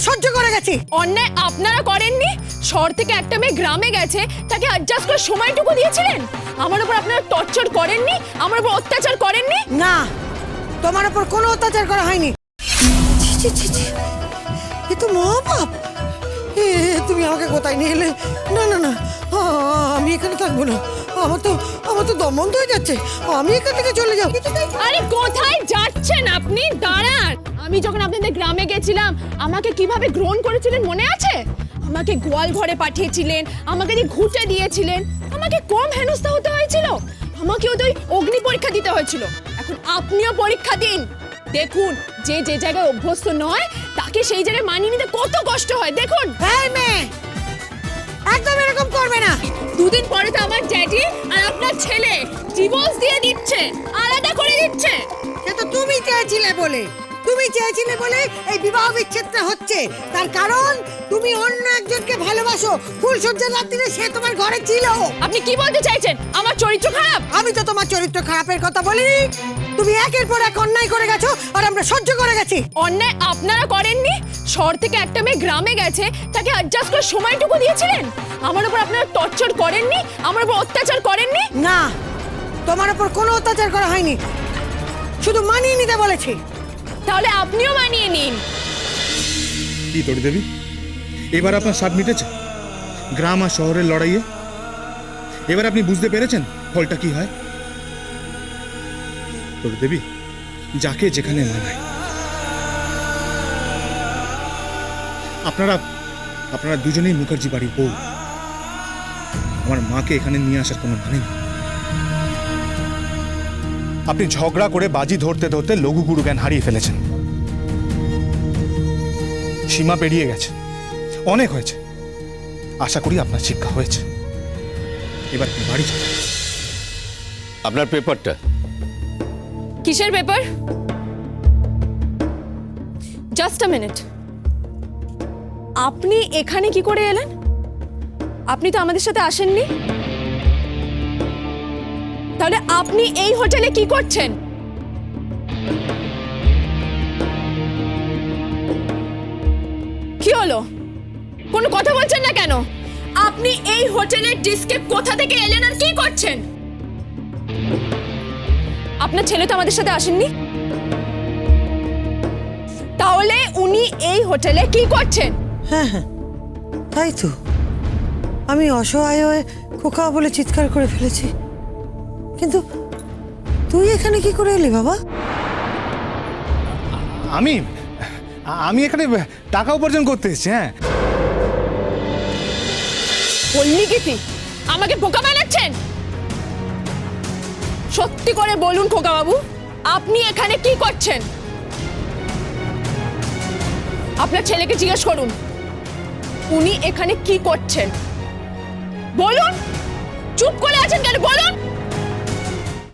সহ্য করে গেছি। অন্যায় আপনারা করেননি? শহর থেকে একটা মেয়ে গ্রামে গেছে তাকে অ্যাডজাস্ট করে সময়টুকু দিয়েছিলেন? আমার উপর আপনারা টর্চার করেননি? আমার উপর অত্যাচার করেননি? না তোমার উপর কোনো অত্যাচার করা হয়নি। ছি, ছি, ছি, ছি। এ তো মহাপাপ। এ তুমি আমাকে কোথায় নিয়ে এলে? না না না। আ, আমি এখানে থাকব না। আমার তো আমার তো দম বন্ধ হয়ে যাচ্ছে। আমি এখান থেকে চলে যাব। আরে কোথায় যাচ্ছেন আপনি? দাঁড়ান। আমি যখন আপনাদের গ্রামে গেছিলাম আমাকে কীভাবে গ্রহণ করেছিলেন মনে আছে? আমাকে গোয়াল ঘরে পাঠিয়েছিলেন আমাকে দিয়ে ঘুটে দিয়েছিলেন আমাকে কম হেনস্থা হতে হয়েছিল। আমাকেও তো ওই অগ্নি পরীক্ষা দিতে হয়েছিল। এখন আপনিও পরীক্ষা দিন। দেখুন যে যে জায়গায় অভ্যস্ত নয় তাকে সেই জায়গায় মানিয়ে নিতে কত কষ্ট হয়। দেখুন। একদম এরকম করবে না। দুদিন পরে তো আমার ড্যাডি আর আপনার ছেলে ডিভোর্স দিয়ে দিচ্ছে, আলাদা করে দিচ্ছে। সে তো তুমি চেয়েছিলে বলে। তুমি চেয়েছিলে বলে এই বিবাহ বিচ্ছেদটা হচ্ছে। তার কারণ তুমি অন্য একজনকে ভালোবাসো। ফুলসজ্জার রাত্রিরে সে তোমার ঘরে ছিল। আপনি কি বলতে চাইছেন? আমার চরিত্র খারাপ? আমি তো তোমার চরিত্র খারাপের কথা বলিনি। তুমি একের পর এক অন্যায় করে গেছো আর আমরা সহ্য করে গেছি। অন্যায় আপনারা করেননি? শহর থেকে একটা মেয়ে গ্রামে গেছে তাকে অ্যাডজাস্ট করে সময়টুকু দিয়েছিলেন? আমার উপর আপনারা টর্চার করেননি? আমার উপর অত্যাচার করেননি? না তোমার উপর কোনো অত্যাচার করা হয়নি। শুধু মানিয়ে নিতে বলেছি। তাহলে আপনিও মানিয়ে নিন। কি তরি দেবী? এবার আপনার স্বাদ মিটেছে? গ্রাম আর শহরের লড়াইয়ে? এবার আপনি বুঝতে পেরেছেন ফলটা কি হয়? তরি দেবী, যাকে যেখানে মানায়। আপনারা আপনারা দুজনেই মুখার্জি বাড়ির বউ। আমার মাকে এখানে নিয়ে আসার কোনো মানে নেই। আপনি ঝগড়া করে বাজি ধরতে ধরতে লঘু গুরু জ্ঞান হারিয়ে ফেলেছেন। সীমা পেরিয়ে গেছে। অনেক হয়েছে। আশা করি আপনার শিক্ষা হয়েছে। এবার আপনি বাড়ি যান। আপনার পেপারটা? কিসের পেপার? Just a minute. আপনি এখানে কি করে এলেন? আপনি তো আমাদের সাথে আসেননি? তাহলে আপনি এই হোটেলে কি করছেন? কি হলো? কোনো কথা বলছেন না কেন? আপনি এই হোটেলের ডিস্কে কোথা থেকে এলেন আর কি করছেন? আপনার ছেলে তো আমাদের সাথে আসেননি? তাহলে উনি এই হোটেলে কি করছেন? হ্যাঁ হ্যাঁ তাই তো। আমি অসহায় হয়ে খোকা বলে চিৎকার করে ফেলেছি। কিন্তু তুই এখানে কি করে এলি বাবা? আমি? আমি এখানে টাকা উপার্জন করতে এসেছি হ্যাঁ। বললি কি তুই? আমাকে বোকা বানাচ্ছেন? সত্যি করে বলুন খোকা বাবু আপনি এখানে কি করছেন? আপনার ছেলেকে জিজ্ঞেস করুন উনি এখানে কি করছেন? বলুন! চুপ করে আছেন কেন? বলুন!